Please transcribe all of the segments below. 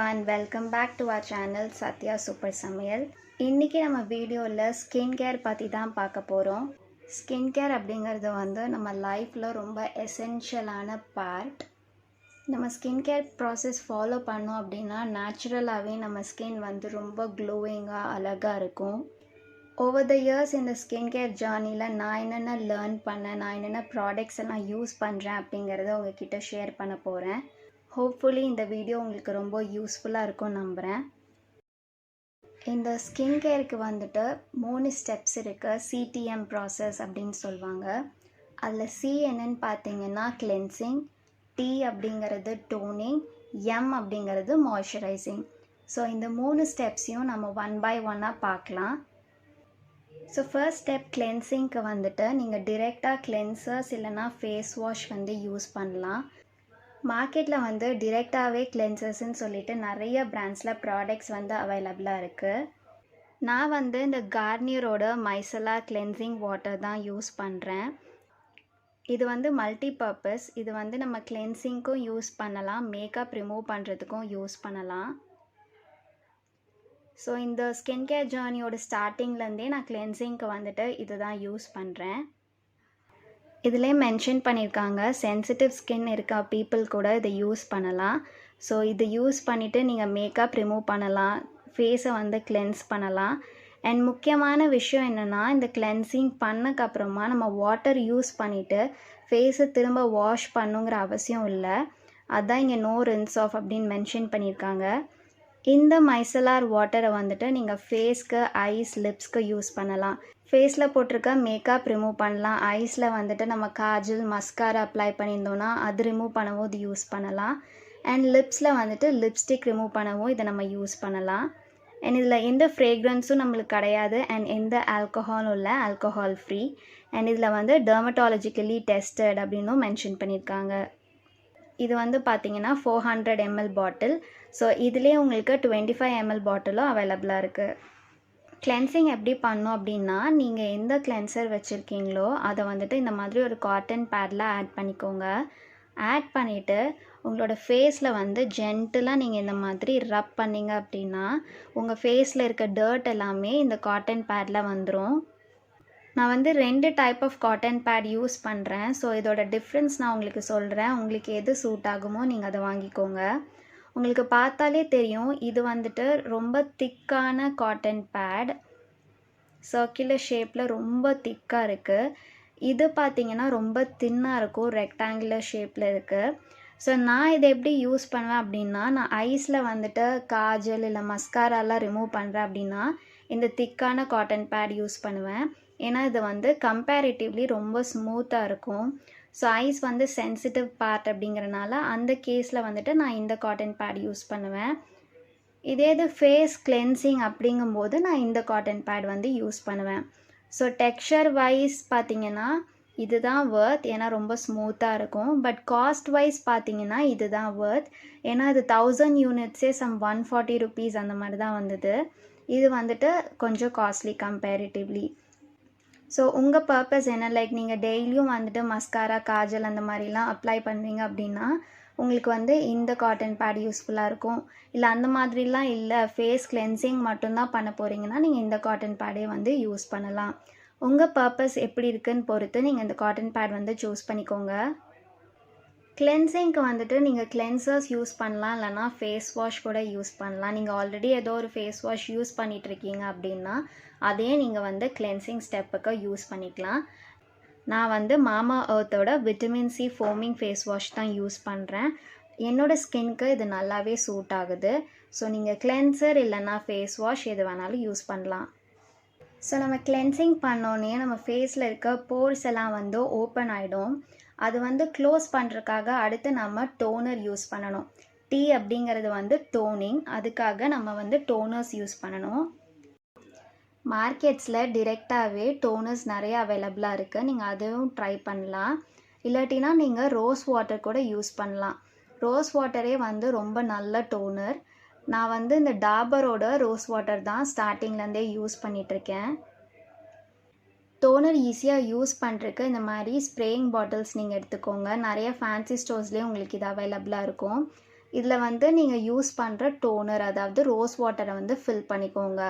One welcome back to our channel Sathya super சமையல் இன்றைக்கி நம்ம வீடியோவில் ஸ்கின் கேர் பற்றி தான் பார்க்க போகிறோம் ஸ்கின் கேர் அப்படிங்கிறது வந்து நம்ம லைஃப்பில் ரொம்ப எசென்ஷியலான பார்ட் நம்ம ஸ்கின் கேர் ப்ராசஸ் ஃபாலோ பண்ணோம் அப்படின்னா நேச்சுரலாகவே நம்ம ஸ்கின் வந்து ரொம்ப க்ளோயிங்காக அழகாக இருக்கும். ஓவர் த இயர்ஸ் இந்த ஸ்கின் கேர் ஜேர்னியில் நான் என்னென்ன லேர்ன் பண்ணேன் நான் என்னென்ன ப்ராடக்ட்ஸ் எல்லாம் யூஸ் பண்ணுறேன் அப்படிங்கிறத உங்ககிட்ட ஷேர் பண்ண போகிறேன் ஹோப்ஃபுல்லி இந்த வீடியோ உங்களுக்கு ரொம்ப யூஸ்ஃபுல்லாக இருக்கும் நம்புகிறேன் இந்த ஸ்கின் கேருக்கு வந்துட்டு மூணு ஸ்டெப்ஸ் இருக்குது சிடிஎம் ப்ராசஸ் அப்படின்னு சொல்லுவாங்க. அதில் சி என்னன்னு பார்த்தீங்கன்னா கிளென்சிங் டி அப்படிங்கிறது டோனிங் எம் அப்படிங்கிறது மாய்ஸ்சரைசிங் ஸோ இந்த மூணு ஸ்டெப்ஸையும் நம்ம ஒன் பை ஒன்னாக பார்க்கலாம். ஸோ ஃபர்ஸ்ட் ஸ்டெப் கிளென்சிங்க்கு வந்துட்டு நீங்கள் டிரெக்டாக கிளென்சர்ஸ் இல்லைனா ஃபேஸ் வாஷ் வந்து யூஸ் பண்ணலாம். மார்க்கெட்டில் வந்து டிரெக்டாகவே கிளென்சர்ஸ்ன்னு சொல்லிட்டு நிறைய பிராண்ட்ஸில் ப்ராடக்ட்ஸ் வந்து அவைலபிளாக இருக்குது நான் வந்து இந்த கார்னியரோட மைசலா கிளென்சிங் வாட்டர் தான் யூஸ் பண்ணுறேன் இது வந்து மல்டி பர்பஸ் இது வந்து நம்ம கிளென்சிங்க்கும் யூஸ் பண்ணலாம். மேக்கப் ரிமூவ் பண்ணுறதுக்கும் யூஸ் பண்ணலாம். ஸோ இந்த ஸ்கின் கேர் ஜேர்னியோட ஸ்டார்டிங்லேருந்தே நான் கிளென்சிங்க்கு வந்துட்டு இது தான் யூஸ் பண்ணுறேன் இதிலே மென்ஷன் பண்ணியிருக்காங்க சென்சிட்டிவ் ஸ்கின் இருக்க பீப்புள் கூட இதை யூஸ் பண்ணலாம். ஸோ இது யூஸ் பண்ணிவிட்டு நீங்கள் மேக்கப் ரிமூவ் பண்ணலாம். ஃபேஸை வந்து கிளென்ஸ் பண்ணலாம். அண்ட் முக்கியமான விஷயம் என்னென்னா இந்த கிளென்சிங் பண்ணக்கப்புறமா நம்ம வாட்டர் யூஸ் பண்ணிவிட்டு ஃபேஸை திரும்ப வாஷ் பண்ணுங்கிற அவசியம் இல்லை. அதுதான் இங்கே நோ ரின்ஸ் ஆஃப் அப்படின்னு மென்ஷன் பண்ணியிருக்காங்க இந்த மைசலார் வாட்டரை வந்துட்டு நீங்கள் ஃபேஸ்க்கு ஐஸ் லிப்ஸ்க்கு யூஸ் பண்ணலாம். ஃபேஸில் போட்டிருக்க மேக்கப் ரிமூவ் பண்ணலாம். ஐஸில் வந்துட்டு நம்ம காஜல் மஸ்காரா அப்ளை பண்ணியிருந்தோன்னா அது ரிமூவ் பண்ணவும் இது யூஸ் பண்ணலாம். அண்ட் லிப்ஸில் வந்துட்டு லிப்ஸ்டிக் ரிமூவ் பண்ணவும் இதை நம்ம யூஸ் பண்ணலாம். அண்ட் இதில் எந்த ஃப்ரேக்ரன்ஸும் நம்மளுக்கு கிடையாது. அண்ட் எந்த ஆல்கஹாலும் இல்லை. ஆல்கஹால் ஃப்ரீ அண்ட் இதில் வந்து டெர்மட்டாலஜிக்கலி டெஸ்டட் அப்படின்னும் மென்ஷன் பண்ணியிருக்காங்க. இது வந்து பார்த்தீங்கன்னா four hundred ML bottle so இதுலேயே உங்களுக்கு டுவெண்ட்டி ஃபைவ் எம்எல் பாட்டிலும் அவைலபிளாக இருக்குது கிளென்சிங் எப்படி பண்ணோம் அப்படின்னா நீங்கள் எந்த கிளென்சர் வச்சுருக்கீங்களோ அதை வந்துட்டு இந்த மாதிரி ஒரு காட்டன் பேடில் ஆட் பண்ணிக்கோங்க. ஆட் பண்ணிவிட்டு உங்களோட ஃபேஸில் வந்து ஜென்டிலாக நீங்கள் இந்த மாதிரி ரப் பண்ணிங்க அப்படின்னா உங்கள் ஃபேஸில் இருக்க டர்ட் எல்லாமே இந்த காட்டன் பேடில் வந்துடும் நான் வந்து ரெண்டு type of cotton pad use பண்ணுறேன் ஸோ இதோட டிஃப்ரென்ஸ் நான் உங்களுக்கு சொல்கிறேன் உங்களுக்கு எது சூட் ஆகுமோ நீங்கள் அதை வாங்கிக்கோங்க. உங்களுக்கு பார்த்தாலே தெரியும் இது வந்துட்டு ரொம்ப திக்கான காட்டன் பேட் சர்க்குலர் ஷேப்பில் ரொம்ப திக்காக இருக்குது இது பார்த்திங்கன்னா ரொம்ப தின்னாக இருக்கும் ரெக்டாங்குலர் ஷேப்பில் இருக்குது ஸோ நான் இதை எப்படி யூஸ் பண்ணுவேன் அப்படின்னா நான் ஐஸில் வந்துட்டு காஜல் இல்லை மஸ்காராலாம் ரிமூவ் பண்ணுறேன் அப்படின்னா இந்த திக்கான காட்டன் பேட் யூஸ் பண்ணுவேன். ஏன்னா இது வந்து கம்பேரிட்டிவ்லி ரொம்ப ஸ்மூத்தாக இருக்கும். ஸோ ஐஸ் வந்து சென்சிட்டிவ் பார்ட் அப்படிங்கிறனால அந்த கேஸில் வந்துட்டு நான் இந்த காட்டன் பேட் யூஸ் பண்ணுவேன். இதே இது ஃபேஸ் கிளென்சிங் அப்படிங்கும்போது நான் இந்த காட்டன் பேட் வந்து யூஸ் பண்ணுவேன். ஸோ டெக்ஸ்சர் வைஸ் பார்த்தீங்கன்னா இதுதான் ஒர்த் ஏன்னா ரொம்ப ஸ்மூத்தாக இருக்கும். பட் காஸ்ட் வைஸ் பார்த்தீங்கன்னா இதுதான் ஒர்த் ஏன்னா இது தௌசண்ட் யூனிட்ஸே சம் ஒன் ஃபார்ட்டி ருபீஸ் அந்த மாதிரி தான் வந்தது. இது வந்துட்டு கொஞ்சம் காஸ்ட்லி கம்பேரிட்டிவ்லி ஸோ உங்கள் பர்பஸ் என்ன? லைக் நீங்கள் டெய்லியும் வந்துட்டு மஸ்காரா காஜல் அந்த மாதிரிலாம் அப்ளை பண்ணுவீங்க அப்படின்னா உங்களுக்கு வந்து இந்த காட்டன் பேட் யூஸ்ஃபுல்லாக இருக்கும். இல்லை அந்த மாதிரிலாம் இல்லை ஃபேஸ் கிளென்சிங் மட்டும்தான் பண்ண போகிறீங்கன்னா நீங்கள் இந்த காட்டன் பேடே வந்து யூஸ் பண்ணலாம். உங்கள் பர்பஸ் எப்படி இருக்குன்னு பொறுத்து நீங்கள் இந்த காட்டன் பேட் வந்து சூஸ் பண்ணிக்கோங்க. கிளென்சிங்க்கு வந்துட்டு நீங்கள் கிளென்சர்ஸ் யூஸ் பண்ணலாம். இல்லைனா ஃபேஸ் வாஷ் கூட யூஸ் பண்ணலாம். நீங்கள் ஆல்ரெடி ஏதோ ஒரு ஃபேஸ் வாஷ் யூஸ் பண்ணிகிட்ருக்கீங்க அப்படின்னா அதையே நீங்கள் வந்து கிளென்சிங் ஸ்டெப்புக்கு யூஸ் பண்ணிக்கலாம். நான் வந்து மாமா அர்த்தோட vitamin C foaming face wash தான் யூஸ் பண்ணுறேன் என்னோடய ஸ்கின்க்கு இது நல்லாவே சூட் ஆகுது. ஸோ நீங்கள் கிளென்சர் இல்லைனா ஃபேஸ் வாஷ் எது வேணாலும் யூஸ் பண்ணலாம். ஸோ நம்ம கிளென்சிங் பண்ணோன்னே நம்ம ஃபேஸில் இருக்க போர்ஸ் எல்லாம் வந்து ஓப்பன் ஆகிடும் அது வந்து க்ளோஸ் பண்ணுறதுக்காக அடுத்து நம்ம டோனர் யூஸ் பண்ணணும். டீ அப்படிங்கிறது வந்து டோனிங் அதுக்காக நம்ம வந்து டோனர்ஸ் யூஸ் பண்ணணும். மார்க்கெட்ஸில் டிரெக்டாகவே டோனர்ஸ் நிறைய அவைலபிளாக இருக்குது நீங்கள் அதுவும் ட்ரை பண்ணலாம். இல்லாட்டினா நீங்கள் ரோஸ் வாட்டர் கூட யூஸ் பண்ணலாம். ரோஸ் வாட்டரே வந்து ரொம்ப நல்ல டோனர் நான் வந்து இந்த டாபரோட ரோஸ் வாட்டர் தான் ஸ்டார்டிங்லேருந்தே யூஸ் பண்ணிகிட்ருக்கேன் டோனர் ஈஸியாக யூஸ் பண்ணுறக்கு இந்த மாதிரி ஸ்ப்ரேயிங் பாட்டில்ஸ் நீங்கள் எடுத்துக்கோங்க. நிறைய ஃபேன்சி ஸ்டோர்ஸ்லேயும் உங்களுக்கு இது அவைலபிளாக இருக்கும். இதில் வந்து நீங்கள் யூஸ் பண்ணுற டோனர் அதாவது ரோஸ் வாட்டரை வந்து ஃபில் பண்ணிக்கோங்க.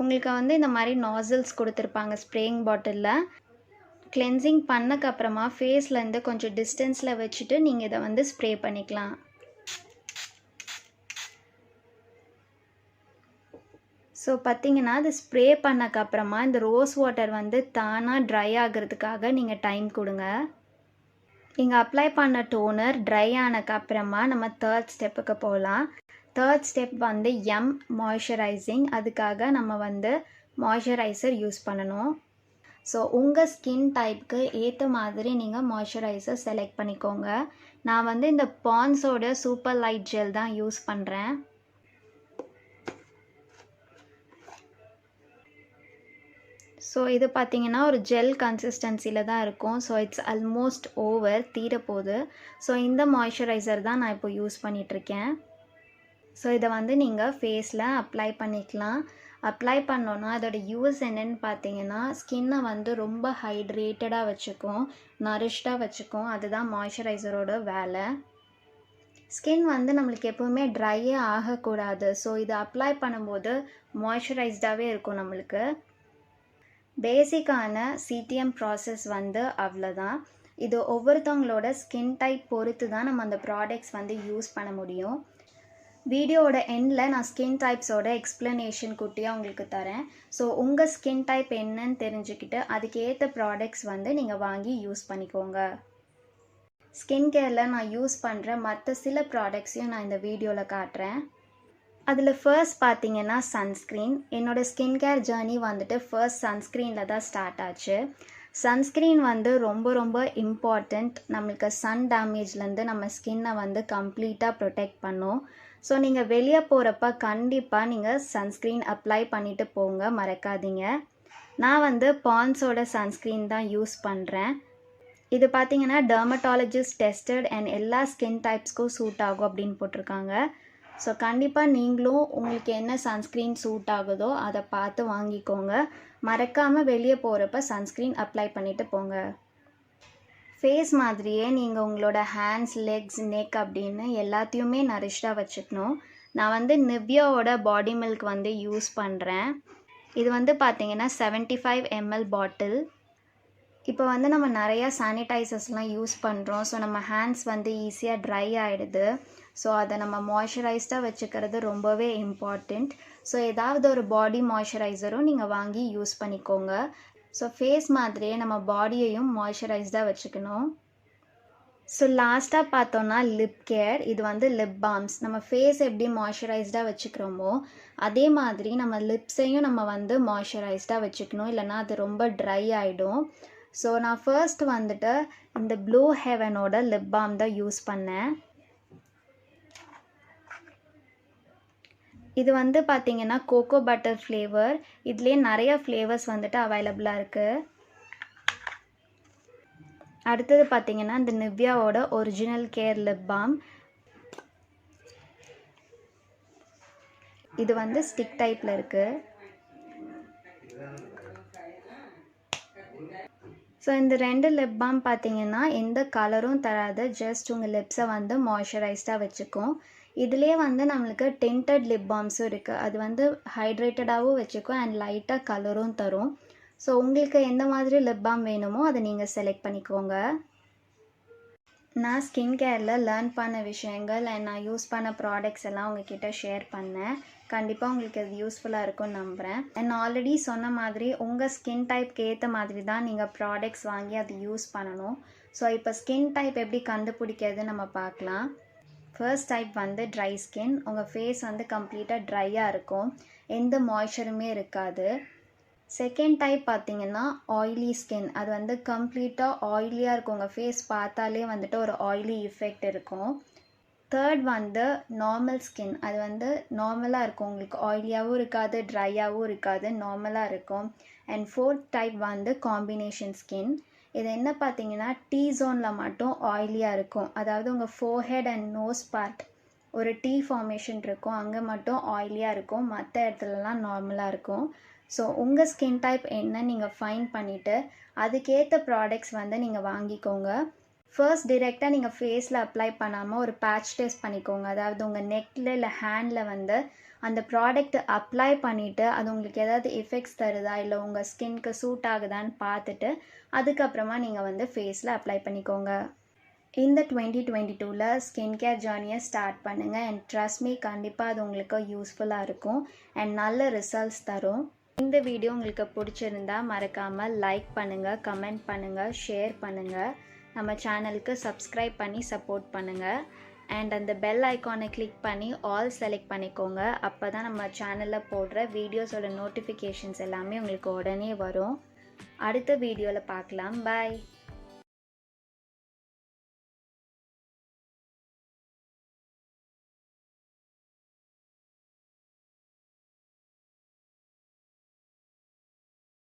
உங்களுக்கு வந்து இந்த மாதிரி நாசில்ஸ் கொடுத்துருப்பாங்க ஸ்ப்ரேயிங் பாட்டிலில் கிளென்சிங் பண்ணக்கப்புறமா ஃபேஸ்லேருந்து கொஞ்சம் டிஸ்டன்ஸில் வச்சுட்டு நீங்கள் இதை வந்து ஸ்ப்ரே பண்ணிக்கலாம். ஸோ பார்த்தீங்கன்னா அது ஸ்ப்ரே பண்ணக்கப்புறமா இந்த ரோஸ் வாட்டர் வந்து தானாக ட்ரை ஆகிறதுக்காக நீங்கள் டைம் கொடுங்க. நீங்கள் அப்ளை பண்ண டோனர் ட்ரை ஆனக்கப்புறமா நம்ம தேர்ட் ஸ்டெப்புக்கு போகலாம். தேர்ட் ஸ்டெப் வந்து எம் மாய்ஸ்சரைசிங் அதுக்காக நம்ம வந்து மாய்ஸ்சரைசர் யூஸ் பண்ணணும். ஸோ உங்கள் ஸ்கின் டைப்புக்கு ஏற்ற மாதிரி நீங்கள் மாய்ஸ்சரைசர் செலக்ட் பண்ணிக்கோங்க. நான் வந்து இந்த பான்ஸோட சூப்பர் லைட் ஜெல் தான் யூஸ் பண்ணுறேன் ஸோ இது பார்த்தீங்கன்னா ஒரு ஜெல் கன்சிஸ்டன்சியில் தான் இருக்கும். ஸோ இட்ஸ் அல்மோஸ்ட் ஓவர் தீரப்போகுது. ஸோ இந்த மாய்ஸ்சரைசர் தான் நான் இப்போ யூஸ் பண்ணிகிட்ருக்கேன் ஸோ இதை வந்து நீங்கள் ஃபேஸில் அப்ளை பண்ணிக்கலாம். அப்ளை பண்ணோன்னா அதோட யூஸ் என்னென்னு பார்த்தீங்கன்னா ஸ்கின்னை வந்து ரொம்ப ஹைட்ரேட்டடாக வச்சுக்கும் நரிஷ்டாக வச்சுக்கும். அதுதான் மாய்ஸ்சரைசரோட வேலை. ஸ்கின் வந்து நம்மளுக்கு எப்போவுமே ட்ரையே ஆகக்கூடாது. ஸோ இதை அப்ளை பண்ணும்போது மாய்ஸ்சரைஸ்டாகவே இருக்கும் நம்மளுக்கு. பேசிக்கான சிடிஎம் ப்ராசஸ் வந்து அவ்வளோதான் இது ஒவ்வொருத்தவங்களோட ஸ்கின் டைப் பொறுத்து தான் நம்ம அந்த ப்ராடக்ட்ஸ் வந்து யூஸ் பண்ண முடியும். வீடியோவோட எண்டில் நான் ஸ்கின் டைப்ஸோட எக்ஸ்ப்ளனேஷன் குட்டியாக உங்களுக்கு தரேன். ஸோ உங்கள் ஸ்கின் டைப் என்னன்னு தெரிஞ்சுக்கிட்டு அதுக்கேற்ற ப்ராடக்ட்ஸ் வந்து நீங்கள் வாங்கி யூஸ் பண்ணிக்கோங்க. ஸ்கின் கேரில் நான் யூஸ் பண்ணுற மற்ற சில ப்ராடக்ட்ஸையும் நான் இந்த வீடியோவில் காட்டுறேன். அதில் ஃபர்ஸ்ட் பார்த்தீங்கன்னா சன்ஸ்க்ரீன் என்னோடய ஸ்கின் கேர் ஜேர்னி வந்துட்டு ஃபர்ஸ்ட் சன்ஸ்க்ரீனில் தான் ஸ்டார்ட் ஆச்சு. சன்ஸ்க்ரீன் வந்து ரொம்ப ரொம்ப இம்பார்ட்டண்ட் நம்மளுக்கு சன் டேமேஜ்லேருந்து நம்ம ஸ்கின்னை வந்து கம்ப்ளீட்டாக ப்ரொடெக்ட் பண்ணும். ஸோ நீங்கள் வெளியே போகிறப்ப கண்டிப்பாக நீங்கள் சன்ஸ்க்ரீன் அப்ளை பண்ணிவிட்டு போங்க. மறக்காதீங்க. நான் வந்து பான்ஸோட சன்ஸ்க்ரீன் தான் யூஸ் பண்ணுறேன் இது பார்த்தீங்கன்னா டெர்மட்டாலஜிஸ்ட் டெஸ்டட் அண்ட் எல்லா ஸ்கின் டைப்ஸ்க்கும் சூட் ஆகும் அப்படின்னு போட்டிருக்காங்க. ஸோ கண்டிப்பாக நீங்களும் உங்களுக்கு என்ன சன்ஸ்க்ரீன் சூட் ஆகுதோ அதை பார்த்து வாங்கிக்கோங்க. மறக்காமல் வெளியே போகிறப்ப சன்ஸ்க்ரீன் அப்ளை பண்ணிவிட்டு போங்க. ஃபேஸ் மாதிரியே நீங்கள் உங்களோட ஹேண்ட்ஸ் லெக்ஸ் நெக் அப்படின்னு எல்லாத்தையுமே நரிஷ்டாக வச்சுக்கணும். நான் வந்து நிவ்யாவோட பாடி மில்க் வந்து யூஸ் பண்ணுறேன் இது வந்து பார்த்தீங்கன்னா செவன்ட்டி ஃபைவ் எம்எல் பாட்டில் இப்போ வந்து நம்ம நிறையா சானிடைசர்ஸ்லாம் யூஸ் பண்ணுறோம் ஸோ நம்ம ஹேண்ட்ஸ் வந்து ஈஸியாக ட்ரை ஆகிடுது ஸோ அதை நம்ம மாய்ஸ்சரைஸ்டாக வச்சுக்கிறது ரொம்பவே இம்பார்ட்டண்ட் ஸோ ஏதாவது ஒரு பாடி மாய்ஸ்சரைசரும் நீங்கள் வாங்கி யூஸ் பண்ணிக்கோங்க. ஸோ ஃபேஸ் மாதிரியே நம்ம பாடியையும் மாய்ஸ்சரைஸ்டாக வச்சுக்கணும். ஸோ லாஸ்ட்டாக பார்த்தோன்னா லிப் கேர் இது வந்து லிப் பாம்ஸ் நம்ம ஃபேஸ் எப்படி மாய்ஸ்சரைஸ்டாக வச்சுக்கிறோமோ அதே மாதிரி நம்ம லிப்ஸையும் நம்ம வந்து மாய்ஸ்சரைஸ்டாக வச்சுக்கணும். இல்லைனா அது ரொம்ப ட்ரை ஆகிடும் ஸோ நான் ஃபர்ஸ்ட் வந்துட்டு இந்த ப்ளூ ஹெவனோட லிப் பாம் தான் யூஸ் பண்ணேன். இது வந்து பார்த்தீங்கன்னா கோகோ பட்டர் ஃப்ளேவர் இதுலேயே நிறைய ஃப்ளேவர்ஸ் வந்துட்டு அவைலபிளாக இருக்குது அடுத்தது பார்த்தீங்கன்னா இந்த நிவ்யாவோட ஒரிஜினல் கேர் லிப் பாம் இது வந்து ஸ்டிக் டைப்பில் இருக்குது ஸோ இந்த ரெண்டு லிப் பாம் பார்த்தீங்கன்னா எந்த கலரும் தராது ஜஸ்ட் உங்கள் லிப்ஸை வந்து மாய்ஸ்சரைஸ்டாக வச்சுக்கும். இதுலேயே வந்து நம்மளுக்கு டென்டட் லிப் பாம்ஸும் இருக்குது அது வந்து ஹைட்ரேட்டடாகவும் வச்சுக்கும் அண்ட் லைட்டாக கலரும் தரும். ஸோ உங்களுக்கு எந்த மாதிரி லிப் பாம் வேணுமோ அதை நீங்கள் செலக்ட் பண்ணிக்கோங்க. நான் ஸ்கின் கேரில் லேர்ன் பண்ண விஷயங்கள் அண்ட் நான் யூஸ் பண்ண ப்ராடக்ட்ஸ் எல்லாம் உங்ககிட்ட ஷேர் பண்ணேன். கண்டிப்பாக உங்களுக்கு அது யூஸ்ஃபுல்லாக இருக்கும்னு நம்புகிறேன் அண்ட் ஆல்ரெடி சொன்ன மாதிரி உங்கள் ஸ்கின் டைப்க்கு ஏற்ற மாதிரி தான் நீங்கள் ப்ராடக்ட்ஸ் வாங்கி அது யூஸ் பண்ணணும். ஸோ இப்போ ஸ்கின் டைப் எப்படி கண்டுபிடிக்கிறது நம்ம பார்க்கலாம். ஃபர்ஸ்ட் டைப் வந்து ட்ரை ஸ்கின் உங்கள் ஃபேஸ் வந்து கம்ப்ளீட்டாக ட்ரையாக இருக்கும். எந்த மாய்ச்சருமே இருக்காது. செகண்ட் டைப் பார்த்தீங்கன்னா ஆயிலி ஸ்கின் அது வந்து கம்ப்ளீட்டாக ஆயிலியாக இருக்கும். உங்கள் ஃபேஸ் பார்த்தாலே வந்துட்டு ஒரு ஆயிலி எஃபெக்ட் இருக்கும். தேர்ட் வந்து நார்மல் ஸ்கின் அது வந்து நார்மலாக இருக்கும். உங்களுக்கு ஆயிலியாகவும் இருக்காது ட்ரையாகவும் இருக்காது நார்மலாக இருக்கும். அண்ட் ஃபோர்த் டைப் வந்து காம்பினேஷன் ஸ்கின் இது என்ன பார்த்தீங்கன்னா டீ ஜோனில் மட்டும் ஆயிலியாக இருக்கும். அதாவது உங்கள் ஃபோர்ஹெட் அண்ட் நோஸ் பார்ட் ஒரு டீ ஃபார்மேஷன் இருக்கும். அங்கே மட்டும் ஆயிலியாக இருக்கும். மற்ற இடத்துலலாம் நார்மலாக இருக்கும். ஸோ உங்கள் ஸ்கின் டைப் என்ன நீங்கள் ஃபைன் பண்ணிவிட்டு அதுக்கேற்ற ப்ராடக்ட்ஸ் வந்து நீங்கள் வாங்கிக்கோங்க. ஃபர்ஸ்ட் டிரெக்டாக நீங்கள் ஃபேஸில் அப்ளை பண்ணாமல் ஒரு பேட்ச் டெஸ்ட் பண்ணிக்கோங்க. அதாவது உங்கள் நெக்கில் இல்லை ஹேண்டில் வந்து அந்த ப்ராடக்ட் அப்ளை பண்ணிவிட்டு அது உங்களுக்கு ஏதாவது எஃபெக்ட்ஸ் தருதா? இல்லை உங்கள் ஸ்கின்க்கு சூட் ஆகுதான்னு பார்த்துட்டு அதுக்கப்புறமா நீங்கள் வந்து ஃபேஸில் அப்ளை பண்ணிக்கோங்க. இந்த டுவெண்ட்டி டுவெண்ட்டி டூவில் ஸ்கின் கேர் ஜேர்னியை ஸ்டார்ட் பண்ணுங்கள் அண்ட் ட்ரஸ்ட் மீ கண்டிப்பாக அது உங்களுக்கு யூஸ்ஃபுல்லாக இருக்கும். அண்ட் நல்ல ரிசல்ட்ஸ் தரும். இந்த வீடியோ உங்களுக்கு பிடிச்சிருந்தா மறக்காமல் லைக் பண்ணுங்கள் கமெண்ட் பண்ணுங்கள் ஷேர் பண்ணுங்கள் நம்ம சேனலுக்கு சப்ஸ்கிரைப் பண்ணி சப்போர்ட் பண்ணுங்கள் அண்ட் அந்த பெல் ஐக்கானை கிளிக் பண்ணி ஆல் செலக்ட் பண்ணிக்கோங்க. அப்போ தான் நம்ம சேனலில் போடுற வீடியோஸோட நோட்டிஃபிகேஷன்ஸ் எல்லாமே உங்களுக்கு உடனே வரும். அடுத்த வீடியோவில் பார்க்கலாம். பாய்